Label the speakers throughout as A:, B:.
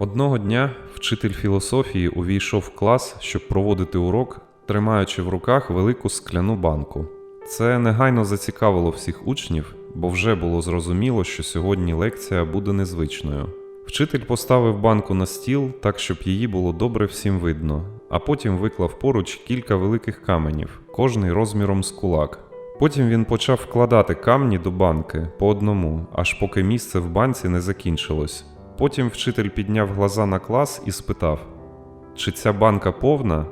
A: Одного дня вчитель філософії увійшов в клас, щоб проводити урок, тримаючи в руках велику скляну банку. Це негайно зацікавило всіх учнів, бо вже було зрозуміло, що сьогодні лекція буде незвичною. Вчитель поставив банку на стіл так, щоб її було добре всім видно, а потім виклав поруч кілька великих каменів, кожний розміром з кулак. Потім він почав вкладати камні до банки по одному, аж поки місце в банці не закінчилось. Потім вчитель підняв глаза на клас і спитав: Чи ця банка повна?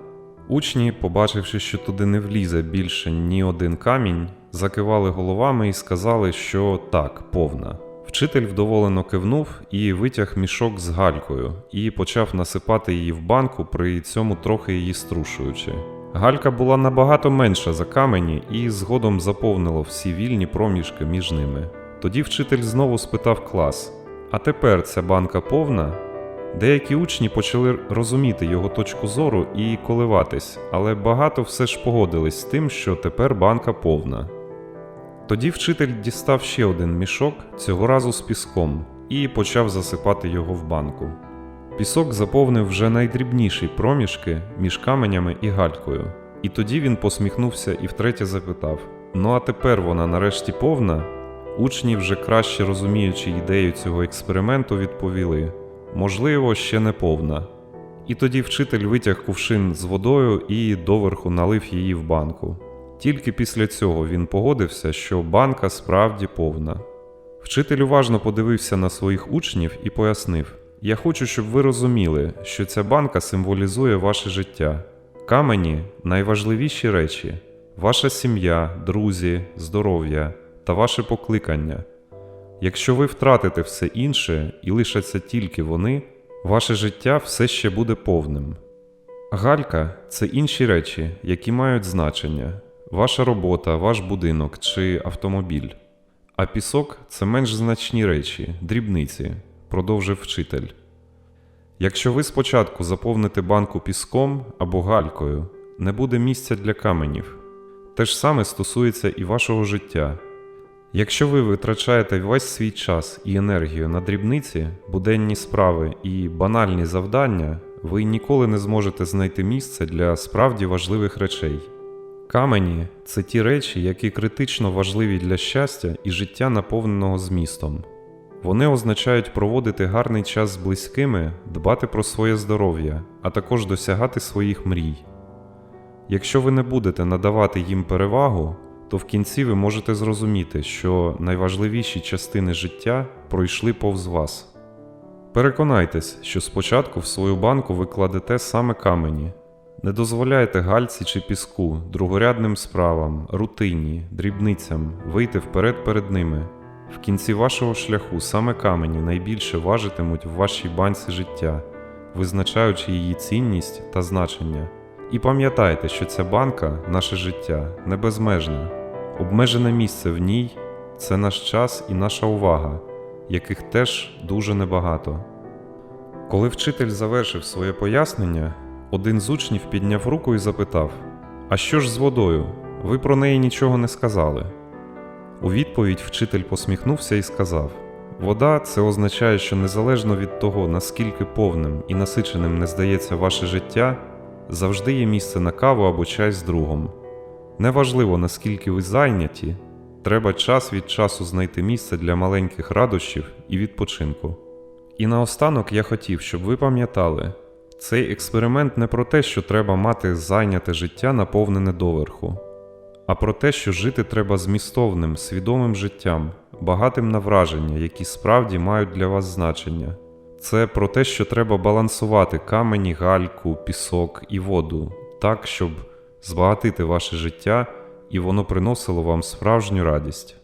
A: Учні, побачивши, що туди не влізе більше ні один камінь, закивали головами і сказали, що так, повна. Вчитель вдоволено кивнув і витяг мішок з галькою і почав насипати її в банку, при цьому трохи її струшуючи. Галька була набагато менша за камені і згодом заповнила всі вільні проміжки між ними. Тоді вчитель знову спитав клас: А тепер ця банка повна? Деякі учні почали розуміти його точку зору і коливатись, але багато все ж погодились з тим, що тепер банка повна. Тоді вчитель дістав ще один мішок, цього разу з піском, і почав засипати його в банку. Пісок заповнив вже найдрібніші проміжки між каменями і галькою. І тоді він посміхнувся і втретє запитав: Ну а тепер вона нарешті повна? Учні, вже краще розуміючи ідею цього експерименту, відповіли: можливо, ще не повна. І тоді вчитель витяг кувшин з водою і доверху налив її в банку. Тільки після цього він погодився, що банка справді повна. Вчитель уважно подивився на своїх учнів і пояснив: Я хочу, щоб ви розуміли, що ця банка символізує ваше життя. Камені найважливіші речі: ваша сім'я, друзі, здоров'я та ваше покликання. Якщо ви втратите все інше і лишаться тільки вони, ваше життя все ще буде повним. Галька це інші речі, які мають значення: ваша робота, ваш будинок чи автомобіль. А пісок це менш значні речі, дрібниці, продовжив вчитель. Якщо ви спочатку заповните банку піском або галькою, не буде місця для каменів. Те ж саме стосується і вашого життя. Якщо ви витрачаєте весь свій час і енергію на дрібниці, буденні справи і банальні завдання, ви ніколи не зможете знайти місце для справді важливих речей. Камені це ті речі, які критично важливі для щастя і життя наповненого змістом. Вони означають проводити гарний час з близькими, дбати про своє здоров'я, а також досягати своїх мрій. Якщо ви не будете надавати їм перевагу, то в кінці ви можете зрозуміти, що найважливіші частини життя пройшли повз вас. Переконайтесь, що спочатку в свою банку ви кладете саме камені. Не дозволяйте гальці чи піску, другорядним справам, рутині, дрібницям вийти вперед перед ними. В кінці вашого шляху саме камені найбільше важитимуть в вашій банці життя, визначаючи її цінність та значення. І пам'ятайте, що ця банка, наше життя, не безмежне. Обмежене місце в ній це наш час і наша увага, яких теж дуже небагато. Коли вчитель завершив своє пояснення, один з учнів підняв руку і запитав: А що ж з водою? Ви про неї нічого не сказали. У відповідь вчитель посміхнувся і сказав: Вода це означає, що незалежно від того, наскільки повним і насиченим не здається ваше життя, завжди є місце на каву або чай з другом. Неважливо, наскільки ви зайняті, треба час від часу знайти місце для маленьких радощів і відпочинку. І наостанок я хотів, щоб ви пам'ятали, цей експеримент не про те, що треба мати зайняте життя, наповнене доверху, а про те, що жити треба змістовним, свідомим життям, багатим на враження, які справді мають для вас значення. Це про те, що треба балансувати камені, гальку, пісок і воду так, щоб збагатити ваше життя і воно приносило вам справжню радість.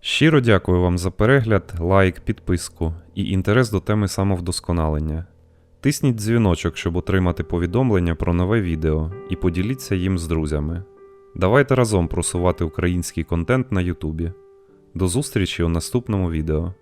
A: Щиро дякую вам за перегляд, лайк, підписку і інтерес до теми самовдосконалення. Тисніть дзвіночок, щоб отримати повідомлення про нове відео і поділіться їм з друзями. Давайте разом просувати український контент на Ютубі. До зустрічі у наступному відео.